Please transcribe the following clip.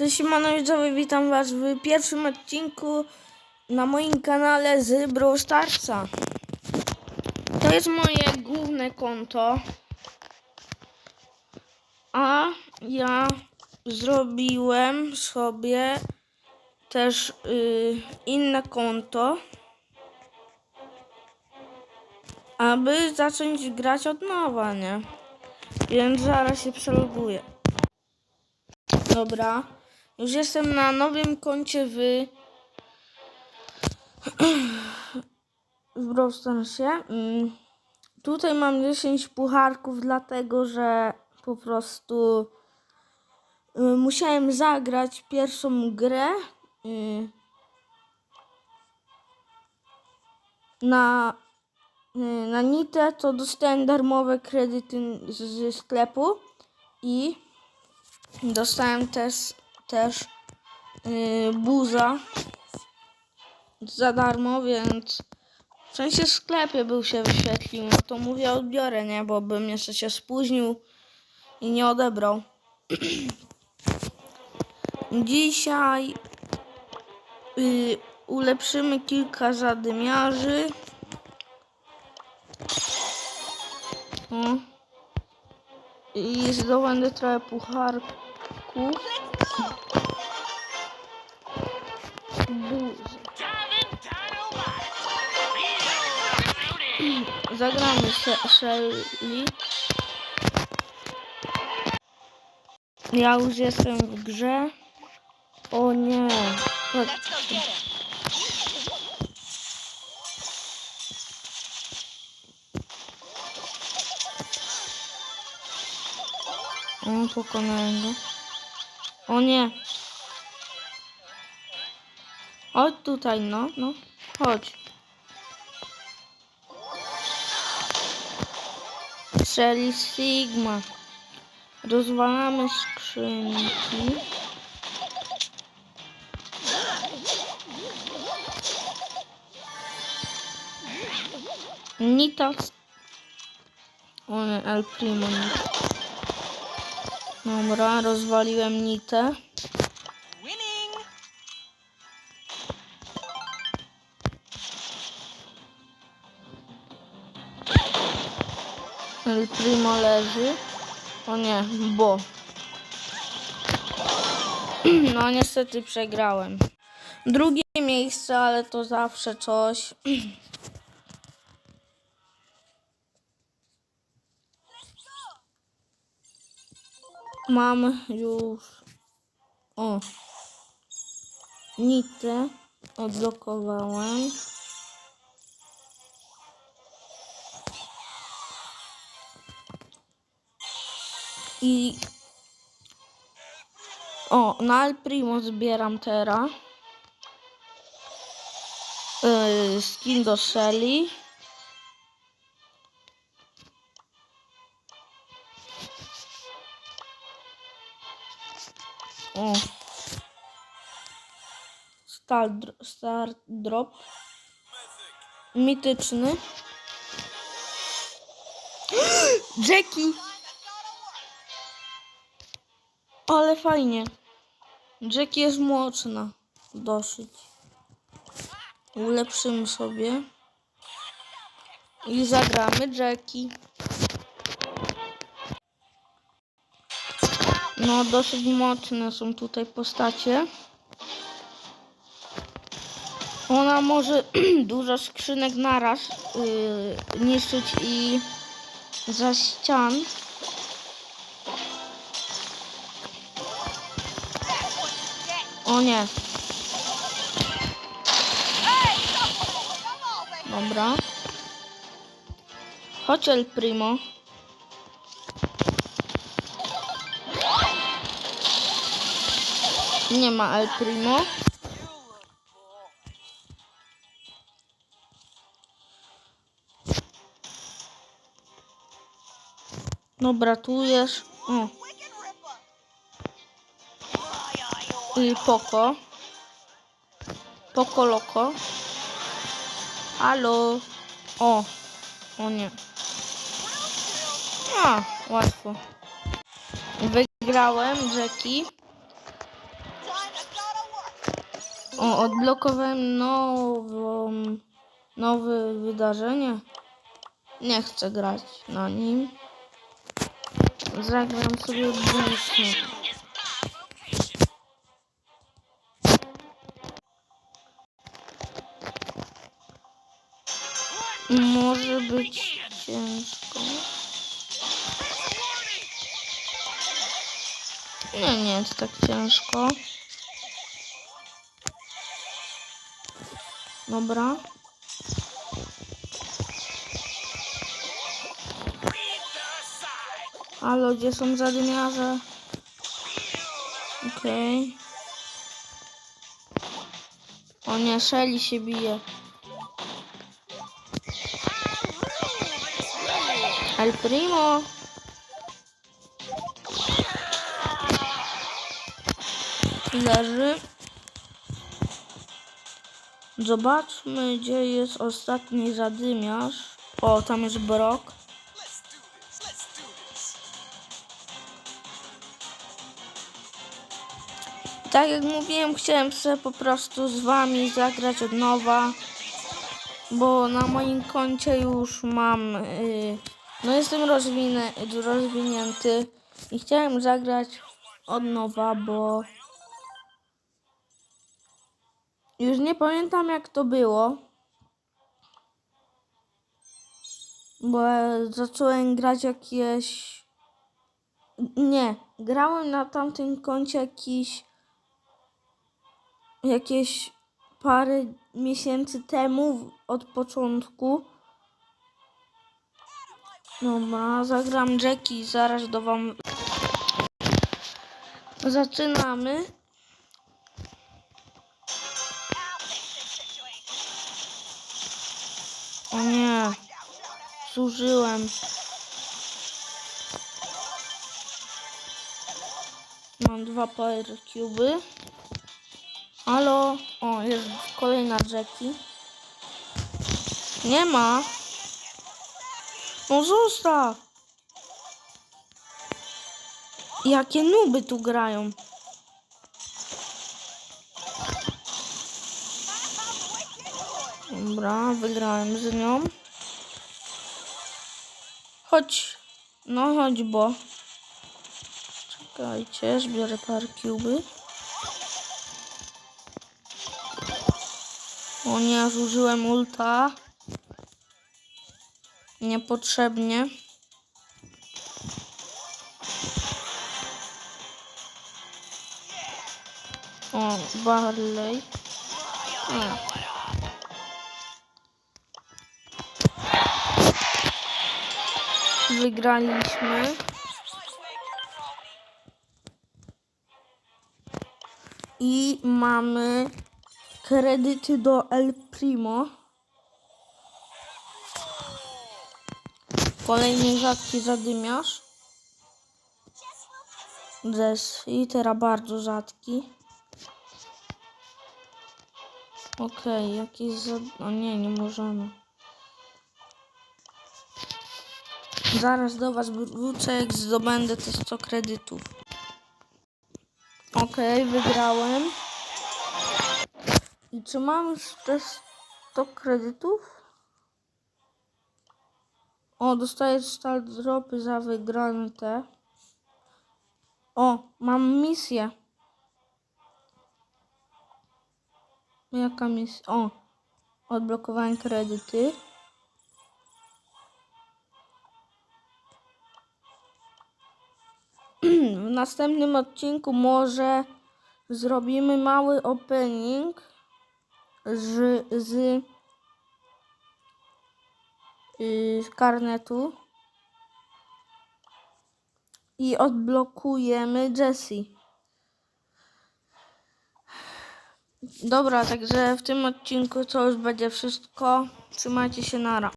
Cześć siemano witam was w pierwszym odcinku na moim kanale z Brawl. To jest moje główne konto. A ja zrobiłem sobie też y, inne konto, aby zacząć grać od nowa, nie? Więc zaraz się przeloguję. Dobra. Już jestem na nowym koncie w w Brawl. Mm, Tutaj mam 10 pucharków, dlatego że po prostu y, musiałem zagrać pierwszą grę y, na y, na Nitę, to dostałem darmowe kredyty z, ze sklepu i Dostałem też, też yy, buza za darmo, więc w sensie w sklepie był się wyświetlił, no to mówię odbiorę, nie, bo bym jeszcze się spóźnił i nie odebrał. Dzisiaj yy, ulepszymy kilka zadymiarzy. O. I zdobędę trochę pucharków. Zagramy Shelly. Ja już jestem w grze. O nie. Patrzcie. O, pokonałem go. O nie. Chodź tutaj, no, no. Chodź. Shelly Sigma. Rozwalamy skrzynki. Nita. O nie, El Primo. Dobra, rozwaliłem nitę. Primo leży. O nie, bo. No niestety przegrałem. Drugie miejsce, ale to zawsze coś. Mam już. O. Nitę odblokowałem. I o, na El Primo zbieram teraz. Yy, skin do Shelly. O. Star, star drop. Mityczny. Jackie! Ale fajnie. Jackie jest mocna. Dosyć. Ulepszymy sobie. I zagramy Jackie. No, dosyć mocne są tutaj postacie. Ona może dużo skrzynek naraz yy, niszczyć i za ścian. O nie. Dobra. Chodź El Primo. Nie ma El Primo. Dobra, tu jest. O, i Poco. Poco Loco. Halo. O. O nie. A, łatwo. Wygrałem Jackie. O, odblokowałem nową, nowe wydarzenie. Nie chcę grać na nim. Zagram sobie w Może być ciężko. Nie, nie jest tak ciężko. Dobra. Halo, gdzie są zadymiarze? Okej. O nie, Shelly się bije. El Primo. Leży. Zobaczmy, gdzie jest ostatni zadymiarz. O, tam jest this. Tak jak mówiłem, chciałem sobie po prostu z wami zagrać od nowa, bo na moim koncie już mam, yy, no jestem rozwinę, rozwinięty i chciałem zagrać od nowa, bo już nie pamiętam jak to było, bo zacząłem grać jakieś, nie, grałem na tamtym koncie jakiś jakieś parę miesięcy temu od początku. Dobra, zagram Jackie, zaraz do wam. Zaczynamy. O nie, zużyłem. Mam dwa power cuby. Halo? O, jest kolejna Jackie. Nie ma. No zostaw. Jakie nuby tu grają. Dobra, wygrałem z nią. Chodź. No chodź, bo. Czekajcie, zbiorę parę cuby. O nie, zużyłem ulta. Niepotrzebnie. O, Barley. O. Wygraliśmy. I mamy kredyty do El Primo. Kolejny rzadki zadymiarz. Zes i teraz bardzo rzadki. Okej, jakiś za... O nie, nie możemy. Zaraz do was wrócę, jak zdobędę te 100 kredytów. Okej, wygrałem. I czy mam już te 100 kredytów? O, dostaję start dropy za wygrane te. O, mam misję. Jaka misja? O, odblokowałem kredyty. W następnym odcinku może zrobimy mały opening z, z, yy, karnetu i odblokujemy Jessie. Dobra, także w tym odcinku to już będzie wszystko. Trzymajcie się nara.